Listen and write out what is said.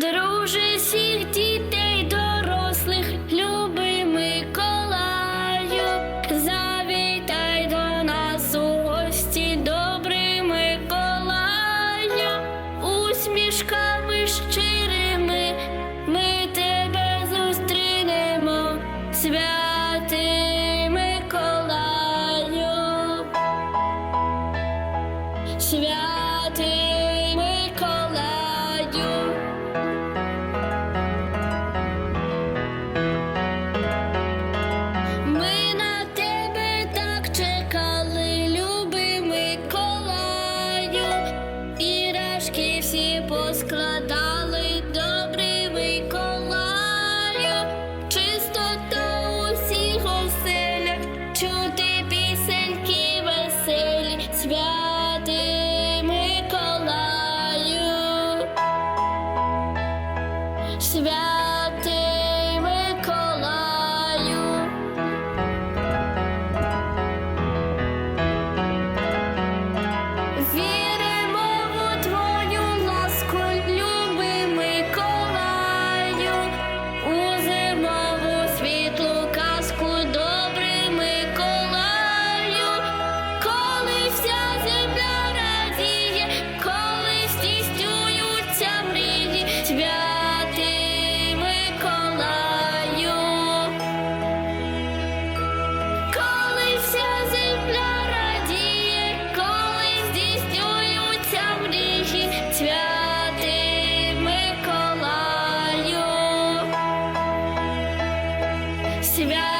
друже всіх дітей, дорослих, любий Миколаю, завітай до нас у гості, добрий Миколаю, усмішками щирими ми тебе зустрінемо, святий Миколаю. Святий всі поскладали, добрий Миколаю. Чистота у оселях, чути пісеньки веселі, святий Миколаю. Святий Миколаю. Святий